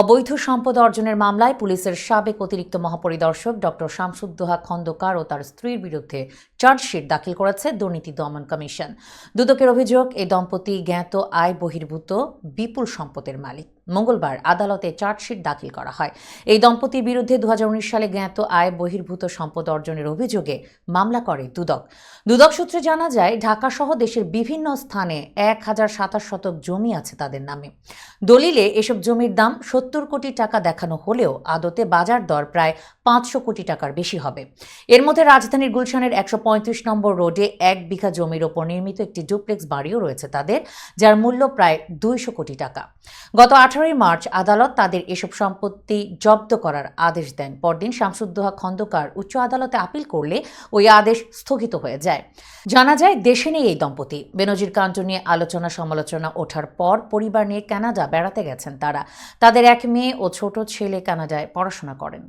অবৈধ সম্পদ অর্জনের মামলায় পুলিশের সাবেক অতিরিক্ত মহাপরিদর্শক ডক্টর শামসুদ্দোহা খন্দকার ও তার স্ত্রীর বিরুদ্ধে চার্জশিট দাখিল করেছে দুর্নীতি দমন কমিশন। দুদকের অভিযোগ এই দম্পতি জ্ঞাত আয় বহির্ভূত বিপুল সম্পদের মালিক। মঙ্গলবার আদালতে চার্জশিট দাখিল করা হয়। এই দম্পতির বিরুদ্ধে দু হাজার উনিশ সালে জ্ঞাত আয় বহির্ভূত সম্পদ অর্জনের অভিযোগে মামলা করে দুদক। দুদক সূত্রে জানা যায় ঢাকা সহ দেশের বিভিন্ন স্থানে এক হাজার সাতাশ শতক জমি আছে তাদের নামে। দলিলে এসব জমির দাম সত্তর কোটি টাকা দেখানো হলেও আদতে বাজার দর প্রায় পাঁচশো কোটি টাকার বেশি হবে। এর মধ্যে রাজধানীর গুলশানের একশো পঁয়ত্রিশ নম্বর রোডে এক বিঘা জমির ওপর নির্মিত একটি ডুপ্লেক্স বাড়িও রয়েছে তাদের, যার মূল্য প্রায় দুইশো কোটি টাকা। গত আঠারোই মার্চ আদালত তাদের এসব সম্পত্তি জব্দ করার আদেশ দেন। পরদিন শামসুদ্দোহা খন্দকার উচ্চ আদালতে আপিল করলে ওই আদেশ স্থগিত হয়ে যায়। জানা যায়, দেশে নেই এই দম্পতি। বেনজির কাণ্ড নিয়ে আলোচনা সমালোচনা ওঠার পর পরিবার নিয়ে কানাডা বেড়াতে গেছেন তারা। তাদের এক মেয়ে ও ছোট ছেলে কানাডায় পড়াশোনা করেন।